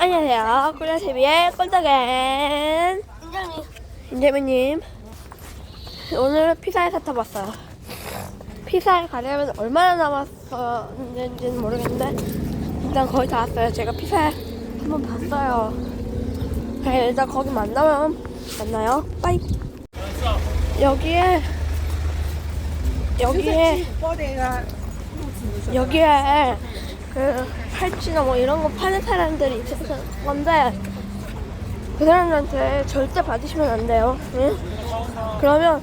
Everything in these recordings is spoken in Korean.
안녕하세요. 꿀라TV의 꿀떡엔 인정이 인재민님. 오늘 피사에 사타 봤어요. 피사에 가려면 얼마나 남았었는지는 모르겠는데 일단 거의 다 왔어요. 제가 피사에 한번 봤어요. 네, 일단 거기 만나면 만나요. 빠이. 여기에 여기에 여기에 그 팔찌나 뭐 이런 거 파는 사람들이 있어서 건데 그 사람들한테 절대 받으시면 안 돼요. 응? 그러면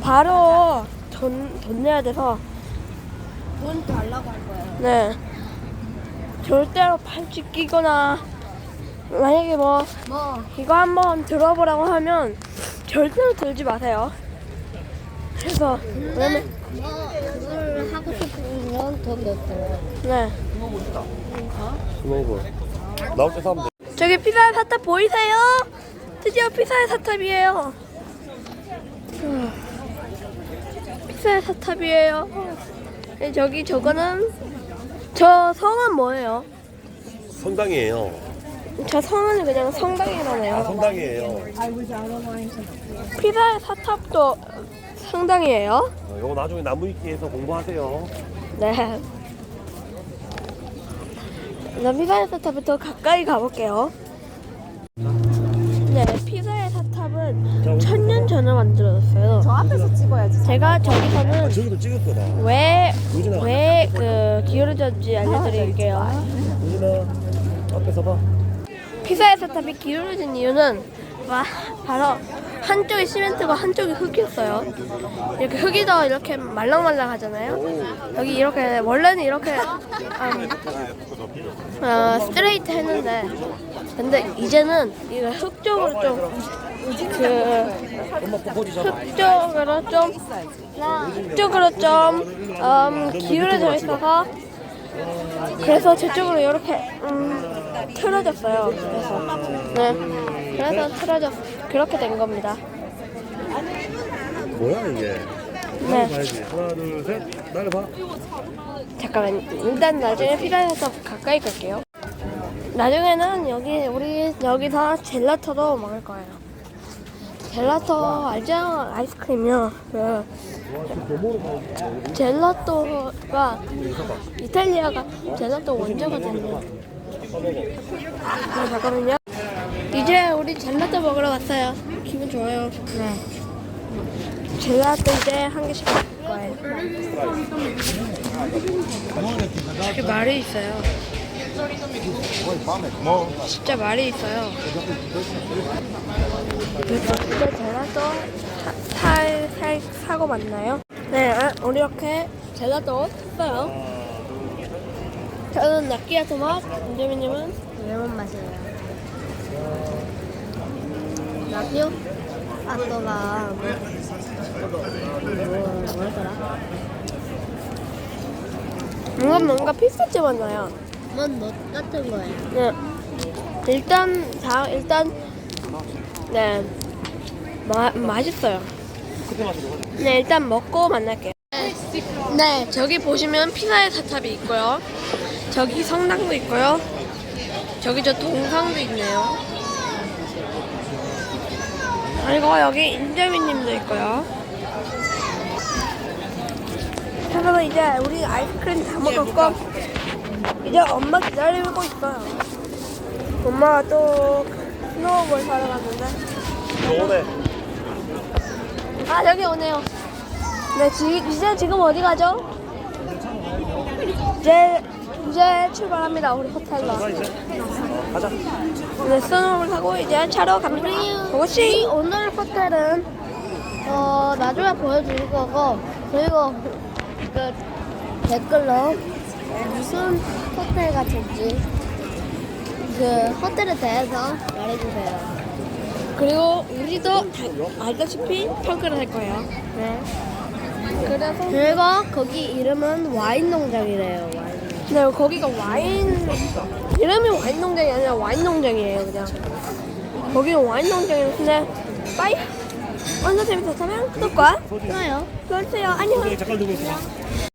바로 돈, 돈 내야 돼서 돈 달라고 할 거예요. 네 절대로 팔찌 끼거나 만약에 뭐 뭐 이거 한번 들어보라고 하면 절대로 들지 마세요. 그래서 왜냐면 뭐 그걸 하고 싶으면 돈 냈어요. 네 스노우볼 나올 때 사면 돼 저기 피사의 사탑 보이세요? 드디어 피사의 사탑이에요. 음, 피사의 사탑이에요. 네, 저기 저거는 저 성은 뭐예요? 성당이에요 저 성은 그냥 성당이라네요. 아 성당이에요 피사의 사탑도 성당이에요. 어, 이거 나중에 나무위키에서 공부하세요 네. 그럼 피사의 사탑부터 가까이 가볼게요. 네, 피사의 사탑은 천년 전에 만들어졌어요. 저 앞에서 찍어야지. 제가 저기서는 아, 저기도 찍을 거다 왜. 왜 그 기울어졌는지 알려드릴게요. 유진아 앞에서 봐 피사의 사탑이 기울어진 이유는 바, 바로 한쪽이 시멘트고 한쪽이 흙이었어요. 이렇게 흙이 더 이렇게 말랑말랑 하잖아요. 여기 이렇게 원래는 이렇게 음, 어, 스트레이트 했는데 근데 이제는 이거 흙 쪽으로 좀그 엄마 뽀뽀지 잡아 흙 쪽으로 좀흙 쪽으로 좀 음, 기울어져 있어서 그래서 저쪽으로 이렇게 음, 틀어졌어요. 그래서 네, 그래서 틀어졌 그렇게 된 겁니다. 뭐야 이게 네. 봐야지 하나 둘 셋 나를 봐 잠깐만 일단 나중에 필요해서 가까이 갈게요. 나중에는 여기 우리 여기서 젤라토도 먹을 거예요. 젤라토 알죠? 아이스크림이요. 그 젤라토가 이탈리아가 젤라토 원조거든요. 네, 잠깐만요. 이제 우리 젤라토 먹으러 왔어요. 기분 좋아요. 네. 젤라토 이제 한 개씩 먹을 거예요. 이렇게 말이 있어요. 진짜 말이 있어요. 이제 젤라또 살, 살, 사고 맞나요? 네, 아, 우리 이렇게 젤라또 샀어요. 저는 나끼야토 맛, 은재민님은 레몬 맛이에요. 라디오 아또가 뭐, 뭐 뭐였더라? 뭔가 뭔가 피스타치 맛 나요. 뭔넛 같은 거예요. 네. 일단 다 일단 네 마, 맛있어요. 네 일단 먹고 만날게요. 네 저기 보시면 피사의 사탑이 있고요. 저기 성당도 있고요. 저기 저 동상도 있네요. 그리고 여기 인재민님도 있고요. 그래서 이제 우리 아이스크림 다 먹었고 이제 엄마 기다리고 있어요. 엄마가 또 스노우볼 사러 갔는데 오네 아 여기 오네요. 네 지, 이제 지금 어디 가죠? 이제 이제 출발합니다 우리 호텔로. 가 이제 가자 네 스노우볼 타고 이제 차로 갑니다. 이 고고씨. 오늘 호텔은 어 나중에 보여드릴 거고 그리고 그 댓글로 무슨 호텔 같은지 그 호텔에 대해서 말해주세요. 그리고 우리도 다 알다시피 평가를 할 거예요. 네. 그래서 그리고 거기 이름은 와인 농장이래요. 네 거기가 와인 이름이 와인 농장이 아니라 와인 농장이에요 그냥. 거기는 와인 농장이에요. 근데 빠이. 오늘 재밌었다면 구독과 좋아요. 눌러주세요. 안녕. 잠깐 들고 있어